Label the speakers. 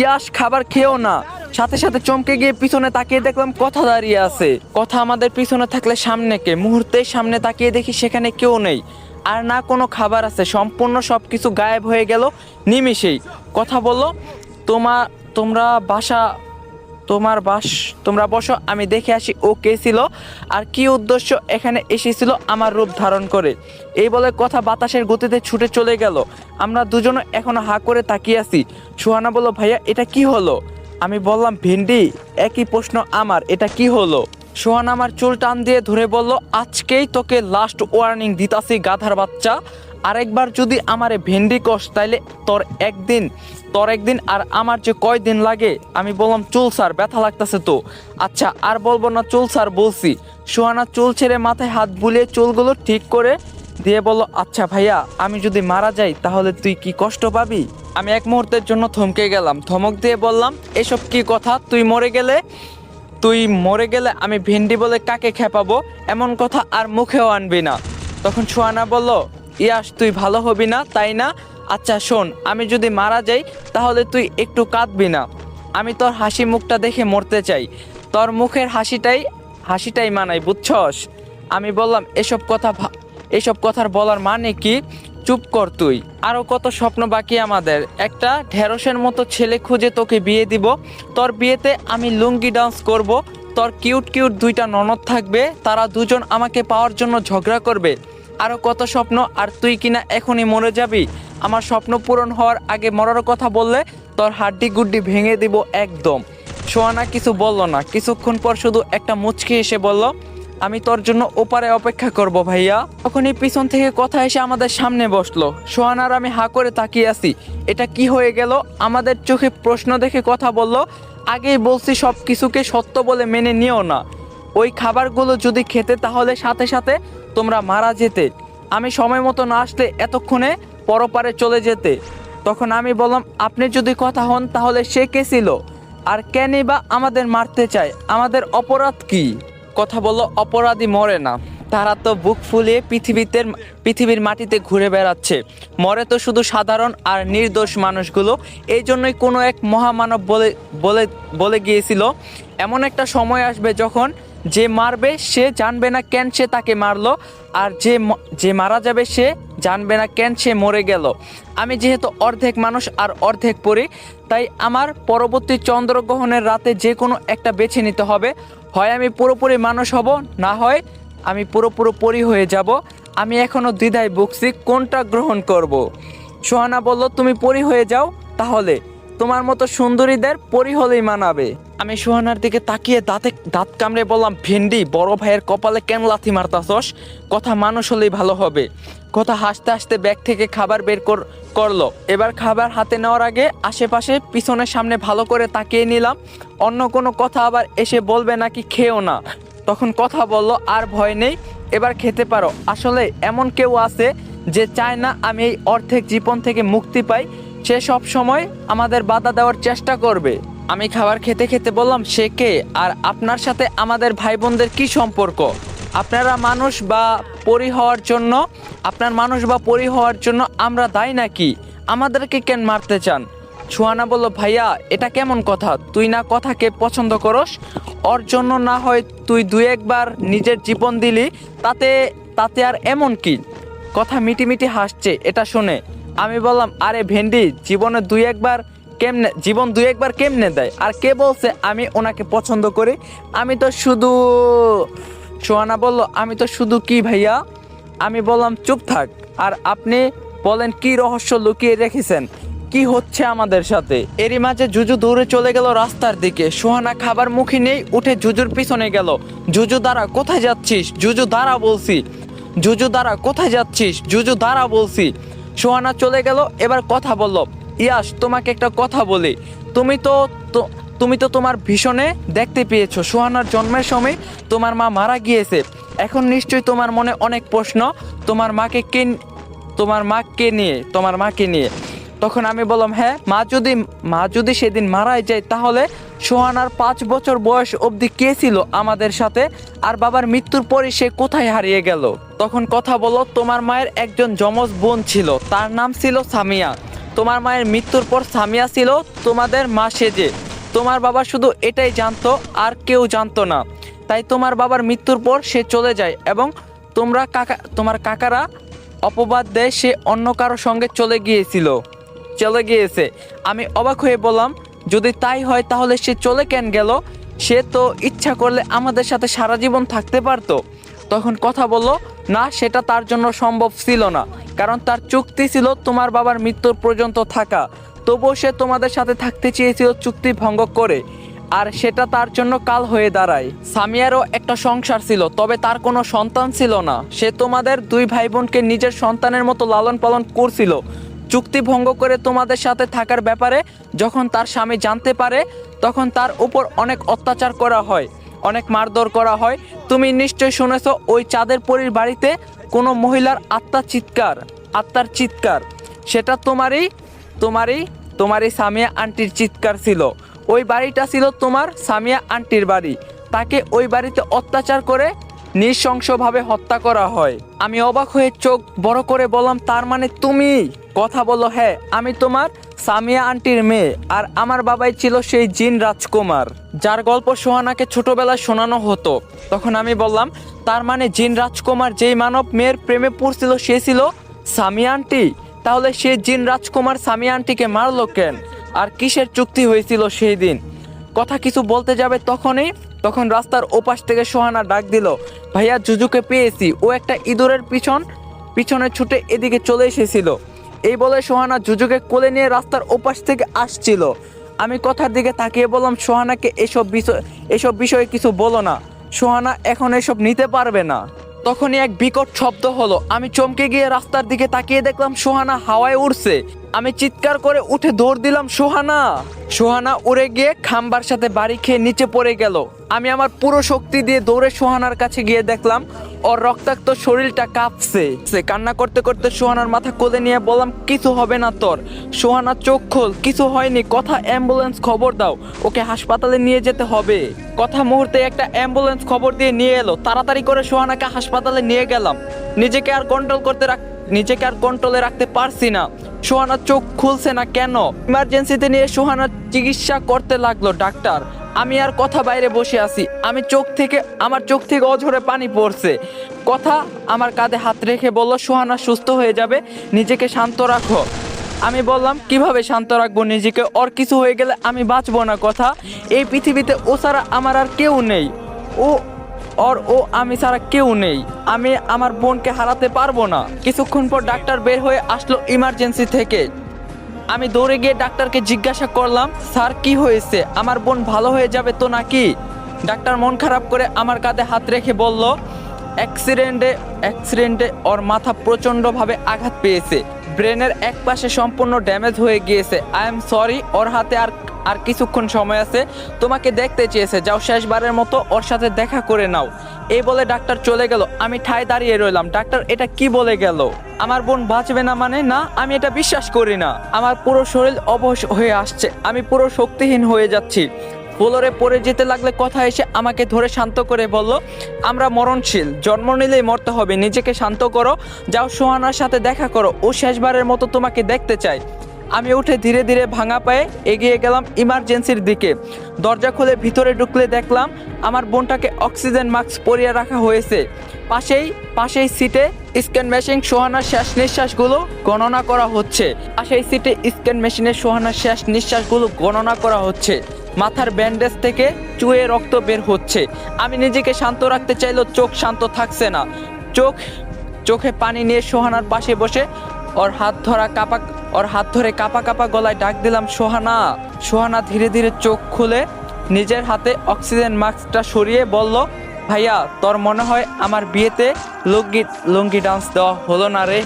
Speaker 1: ইয়াস খাবার খেয়েও না। সাথে সাথে চমকে গিয়ে পিছনে তাকিয়ে দেখলাম কথা দাঁড়িয়ে আছে। কথা আমাদের পিছনে থাকলে সামনে কে? সামনে তাকিয়ে দেখি সেখানে কেউ নেই। আর না কোনো খাবার আছে। সম্পূর্ণ সব কিছু গায়েব হয়ে গেল নিমিষেই। কথা বলল, তোমা তোমরা বাসা তোমার বাস, তোমরা বসো, আমি দেখে আসি ও কে ছিল আর কি উদ্দেশ্য এখানে এসেছিল আমার রূপ ধারণ করে। এই বলে কথা বাতাসের গতিতে ছুটে চলে গেল। আমরা দুজনে এখনও হা করে তাকিয়ে আছি। সুহানা বলল, ভাইয়া, এটা কি হলো? আমি বললাম, ভিন্ডি, একই প্রশ্ন আমার, এটা কি হলো? সোহান আমার চুল টান দিয়ে ধরে বলল, আজকেই তোকে লাস্ট ওয়ার্নিং দিতাছি, গাধার বাচ্চা। আরেকবার যদি আমারে ভেন্ডি কষ তাইলে তোর একদিন তোর একদিন আর আমার যে কয়দিন লাগে? আমি বললাম, চুল স্যার ব্যথা লাগতেছে তো। আচ্ছা আর বলব না চুল স্যার বলছি। সোহানা চুল ছেড়ে মাথায় হাত বুলিয়ে চুলগুলো ঠিক করে দিয়ে বলল আচ্ছা ভাইয়া, আমি যদি মারা যাই তাহলে তুই কি কষ্ট পাবি? আমি এক মুহূর্তের জন্য থমকে গেলাম। থমক দিয়ে বললাম, এসব কি কথা? তুই মরে গেলে, তুই মরে গেলে আমি ভেন্ডি বলে কাকে খেপাবো? এমন কথা আর মুখেও আনবি না। তখন সোয়ানা বলল ইয়াস, তুই ভালো হবি না, তাই না? আচ্ছা শোন, আমি যদি মারা যাই, তাহলে তুই একটু কাঁদবি না। আমি তোর হাসি মুখটা দেখে মরতে চাই। তোর মুখের হাসিটাই হাসিটাই মানাই বুঝছস? আমি বললাম, এসব কথা এসব কথার বলার মানে কি? চুপ কর তুই। আরও কত স্বপ্ন বাকি আমাদের। একটা ঢেঁড়সের মতো ছেলে খুঁজে তোকে বিয়ে দিব। তোর বিয়েতে আমি লুঙ্গি ডান্স করব। তোর কিউট কিউট দুইটা ননদ থাকবে। তারা দুজন আমাকে পাওয়ার জন্য ঝগড়া করবে। আরও কত স্বপ্ন আর তুই কিনা এখনই মরে যাবি? আমার স্বপ্ন পূরণ হওয়ার আগে মরার কথা বললে তোর হাড্ডি গুড্ডি ভেঙে দিব একদম। সোয়ানা কিছু বলল না, কিছুক্ষণ পর শুধু একটা মুচকি এসে বলল, আমি তোর জন্য ওপারে অপেক্ষা করব ভাইয়া। তখনই পিছন থেকে কথা এসে আমাদের সামনে বসল। সোহানার আমি হা করে তাকিয়ে আছি। এটা কি হয়ে গেল? আমাদের চোখে প্রশ্ন দেখে কথা বলল, আগেই বলছি সব কিছুকে সত্য বলে মেনে নিও না। ওই খাবারগুলো যদি খেতে তাহলে সাথে সাথে তোমরা মারা যেতে। আমি সময় মতো না আসলে এতক্ষণে পরপারে চলে যেতে। তখন আমি বললাম, আপনি যদি কথা হন, তাহলে সে কে ছিল? আর কেনই বা আমাদের মারতে চায়? আমাদের অপরাধ কি? কথা বলল, অপরাধী মরে না। তারা তো বুক ফুলিয়ে পৃথিবীতে, পৃথিবীর মাটিতে ঘুরে বেড়াচ্ছে। মরে তো শুধু সাধারণ আর নির্দোষ মানুষগুলো। এই জন্যই কোনো এক মহামানব বলে বলে বলে গিয়েছিল। এমন একটা সময় আসবে যখন যে মারবে সে জানবে না কেন সে তাকে মারলো, আর যে যে মারা যাবে সে জানবে না কেন সে মরে গেল। আমি যেহেতু অর্ধেক মানুষ আর অর্ধেক পরি, তাই আমার পরবর্তী চন্দ্রগ্রহণের রাতে যে কোনো একটা বেছে নিতে হবে। হয় আমি পুরোপুরি মানুষ হব, না হয় আমি পুরোপুরো পরি হয়ে যাব। আমি এখনও দ্বিধায় ভুগছি কোনটা গ্রহণ করব। সোহানা বলল, তুমি পরি হয়ে যাও তাহলে। তোমার মতো সুন্দরীদের পরি হলেই মানাবে। আমি সোহানার দিকে তাকিয়ে দাঁতে দাঁত কামড়ে বললাম, ভেন্ডি, বড় ভাইয়ের কপালে কেন লাথি মারতাছস? কথা মানুষ হলেই ভালো হবে। কথা হাসতে হাসতে ব্যাগ থেকে খাবার বের কর, করল। এবার খাবার হাতে নেওয়ার আগে আশেপাশে পিছনের সামনে ভালো করে তাকিয়ে নিলাম। অন্য কোনো কথা আবার এসে বলবে নাকি খেও না। তখন কথা বলল, আর ভয় নেই, এবার খেতে পারো। আসলে এমন কেউ আছে যে চায় না আমি এই অর্ধেক জীবন থেকে মুক্তি পাই। সে সব সময় আমাদের বাধা দেওয়ার চেষ্টা করবে। আমি খাবার খেতে খেতে বললাম, সে কে? আর আপনার সাথে আমাদের ভাই বোনদের কি সম্পর্ক? আপনারা মানুষ বা পরি হওয়ার জন্য, আপনার মানুষ বা পরি হওয়ার জন্য আমরা দায়ী নাকি? আমাদেরকে কেন মারতে চান? সুহানা বলল, ভাইয়া, এটা কেমন কথা? তুই না কথাকে পছন্দ করস? ওর জন্য না হয় তুই দুই একবার নিজের জীবন দিলি, তাতে তাতে আর এমন কি? কথা মিটি মিটি হাসছে, এটা শুনে। আমি বললাম, আরে ভেন্ডি, জীবনে দুই একবার কেমনে জীবন দুই একবার কেমনে দেয়? আর কে বলছে, আমি ওনাকে পছন্দ করি। আমি তো শুধু সোহানা বলল, আমি তো শুধু কি ভাইয়া? আমি বললাম, চুপ থাক। আর আপনি বলেন, কি রহস্য লুকিয়ে রেখেছেন? কি হচ্ছে আমাদের সাথে? এরই মাঝে জুজু দৌড়ে চলে গেল রাস্তার দিকে। সোহানা খাবার মুখে নেই, উঠে জুজুর পিছনে গেল। জুজু দ্বারা কোথায় যাচ্ছিস? জুজু দাঁড়া বলছি। জুজু দ্বারা কোথায় যাচ্ছিস? জুজু দাঁড়া বলছি। সোহানা চলে গেল, এবার কথা বলল, ইয়াস, তোমাকে একটা কথা বলি। তুমি তো তুমি তো তোমার ভীষণে দেখতে পেয়েছ। সোহানার জন্মের সময় তোমার মা মারা গিয়েছে। এখন নিশ্চয়ই তোমার মনে অনেক প্রশ্ন, তোমার মাকে কে তোমার মা কে নিয়ে, তোমার মাকে নিয়ে? তখন আমি বললাম হ্যাঁ মা যদি মা যদি সেদিন মারাই যায়, তাহলে সোহানার পাঁচ বছর বয়স অবধি কে ছিল আমাদের সাথে? আর বাবার মৃত্যুর পরে সে কোথায় হারিয়ে গেল? তখন কথা বলো তোমার মায়ের একজন যমজ বোন ছিল, তার নাম ছিল সামিয়া। তোমার মায়ের মৃত্যুর পর সামিয়া ছিল তোমাদের মা সেজে। তোমার বাবা শুধু এটাই জানতো, আর কেউ জানতো না। তাই তোমার বাবার মৃত্যুর পর সে চলে যায় এবং তোমরা কাকা, তোমার কাকারা অপবাদ দেয়, সে অন্য কারও সঙ্গে চলে গিয়েছিল, চলে গিয়েছে। আমি অবাক হয়ে বললাম, যদি তাই হয়, তাহলে সে চলে কেন গেল? সে তো ইচ্ছা করলে আমাদের সাথে সারা জীবন থাকতে পারতো। তখন কথা বলল না, সেটা তার জন্য সম্ভব ছিল না। কারণ তার চুক্তি ছিল তোমার বাবার মৃত্যুর পর্যন্ত থাকা। তবুও সে তোমাদের সাথে থাকতে চেয়েছিল চুক্তি ভঙ্গ করে। আর সেটা তার জন্য কাল হয়ে দাঁড়ায়। সামিয়ারও একটা সংসার ছিল, তবে তার কোনো সন্তান ছিল না। সে তোমাদের দুই ভাই বোনকে নিজের সন্তানের মতো লালন পালন করছিল। চুক্তি ভঙ্গ করে তোমাদের সাথে থাকার ব্যাপারে যখন তার স্বামী জানতে পারে, তখন তার উপর অনেক অত্যাচার করা হয়। অনেক মারধর করা হয়। তুমি নিশ্চয়ই শুনেছ, ওই চাঁদের পরীর বাড়িতে কোনো মহিলার আত্মার চিৎকার আত্মার চিৎকার। সেটা তোমারই তোমারই তোমারই সামিয়া আন্টির চিৎকার ছিল। ওই বাড়িটা ছিল তোমার সামিয়া আন্টির বাড়ি। তাকে ওই বাড়িতে অত্যাচার করে নৃশংসভাবে হত্যা করা হয়। আমি অবাক হয়ে চোখ বড় করে বললাম, তার মানে তুমি? কথা বলো হ্যাঁ আমি তোমার সামিয়া আন্টির মেয়ে আর আমার বাবাই ছিল সেই জিন রাজকুমার। যার গল্প সোহানাকে ছোটবেলায় শোনানো হতো। তখন আমি বললাম, তার মানে জিন রাজকুমার যেই মানব মেয়ের প্রেমে পড়ছিল সে ছিল সামিয়া আন্টি? তাহলে সে জিন রাজকুমার সামিয়া আন্টিকে মারলো কেন? আর কিসের চুক্তি হয়েছিল সেই দিন? কথা কিছু বলতে যাবে তখনই, তখন রাস্তার ওপাশ থেকে সোহানা ডাক দিল, ভাইয়া, জুজুকে পেয়েছি। ও একটা ইঁদুরের পিছন, পিছনে ছুটে এদিকে চলে এসেছিল। এই বলে সোহানা জুজুকে কোলে নিয়ে রাস্তার ওপাশ থেকে আসছিল। আমি কথার দিকে তাকিয়ে বললাম, সোহানাকে এসব বিষয় এসব বিষয়ে কিছু বলো না। সোহানা এখন এসব নিতে পারবে না। তখনই এক বিকট শব্দ হলো। আমি চমকে গিয়ে রাস্তার দিকে তাকিয়ে দেখলাম সোহানা হাওয়ায় উড়ছে। আমি চিৎকার করে উঠে দৌড় দিলাম সোহানা। সোহানা উড়ে গিয়ে খাম্বার সাথে বাড়ি খেয়ে নিচে পড়ে গেল। আমি আমার পুরো শক্তি দিয়ে দৌড়ে সোহানার কাছে গিয়ে দেখলাম, ওর রক্তাক্ত শরীরটা কাঁপছে। সে কান্না করতে করতে সোহানার মাথা কোলে নিয়ে বললাম, কিছু হবে না তোর। সোহানা চোখ খোল, কিছু হয়নি, কথা অ্যাম্বুলেন্স খবর দাও, ওকে হাসপাতালে নিয়ে যেতে হবে। কথা মুহূর্তে একটা অ্যাম্বুলেন্স খবর দিয়ে নিয়ে এলো। তাড়াতাড়ি করে সোহানাকে হাসপাতালে নিয়ে গেলাম। নিজেকে আর কন্ট্রোল করতে রাখ নিজেকে আর কন্ট্রোলে রাখতে পারছি না। সোহানার চোখ খুলছে না কেন? ইমার্জেন্সিতে নিয়ে সোহানার চিকিৎসা করতে লাগল, ডাক্তার। আমি আর কথা বাইরে বসে আছি। আমি চোখ থেকে, আমার চোখ থেকে অঝরে পানি পড়ছে। কথা আমার কাঁধে হাত রেখে বলল, সোহানা, সুস্থ হয়ে যাবে, নিজেকে শান্ত রাখো। আমি বললাম, কীভাবে শান্ত রাখব নিজেকে? ওর কিছু হয়ে গেলে আমি বাঁচবো না, কথা। এই পৃথিবীতে ও ছাড়া আমার আর কেউ নেই। ও ওর ও আমি ছাড়া কেউ নেই। আমি আমার বোনকে হারাতে পারব না। কিছুক্ষণ পর ডাক্তার বের হয়ে আসলো ইমার্জেন্সি থেকে। আমি দৌড়ে গিয়ে ডাক্তারকে জিজ্ঞাসা করলাম, স্যার, কি হয়েছে? আমার বোন ভালো হয়ে যাবে তো নাকি? ডাক্তার মন খারাপ করে আমার কাঁধে হাত রেখে বলল অ্যাক্সিডেন্টে অ্যাক্সিডেন্টে ওর মাথা প্রচণ্ডভাবে আঘাত পেয়েছে। ব্রেনের এক পাশে সম্পূর্ণ ড্যামেজ হয়ে গিয়েছে। আই এম সরি ওর হাতে আর আর কিছুক্ষণ সময় আছে। তোমাকে দেখতে চেয়েছে। যাও শেষবারের মতো ওর সাথে দেখা করে নাও। এই বলে ডাক্তার চলে গেল। আমি ঠায় দাঁড়িয়ে রইলাম। ডাক্তার এটা কি বলে গেল? আমার বোন বাঁচবে না মানে? না, আমি এটা বিশ্বাস করি না। আমার পুরো শরীর অবশ হয়ে আসছে। আমি পুরো শক্তিহীন হয়ে যাচ্ছি। ফ্লোরে পড়ে যেতে লাগলে কথা এসে আমাকে ধরে শান্ত করে বলল, আমরা মরণশীল, জন্ম নিলেই মরতে হবে, নিজেকে শান্ত করো, যাও সোহানার সাথে দেখা করো, ও শেষবারের মতো তোমাকে দেখতে চাই আমি উঠে ধীরে ধীরে ভাঙা পায়ে এগিয়ে গেলাম ইমার্জেন্সির দিকে। দরজা খুলে ভিতরে ঢুকলে দেখলাম আমার বোনটাকে অক্সিজেন মাস্ক পরিয়ে রাখা হয়েছে। পাশেই পাশেই সিটে স্ক্যান মেশিন সোহানার শেষ নিঃশ্বাসগুলো গণনা করা হচ্ছে। পাশেই সিটে স্ক্যান মেশিনের সোহানার শেষ নিঃশ্বাসগুলো গণনা করা হচ্ছে। মাথার ব্যান্ডেজ থেকে চুয়ে রক্ত বের হচ্ছে। আমি নিজেকে শান্ত রাখতে চাইলেও চোখ শান্ত থাকছে না। চোখ, চোখে পানি নিয়ে সোহানার পাশে বসে ওর হাত ধরা কাপা, ওর হাত ধরে কাপা কাপা গলায় ডাক দিলাম, সোহানা। সোহানা ধীরে ধীরে চোখ খুলে নিজের হাতে অক্সিজেন মাস্কটা সরিয়ে বলল, ভাইয়া, তোর মনে হয় আমার বিয়েতে লুঙ্গি লুঙ্গি ডান্স দেওয়া হলো না রে?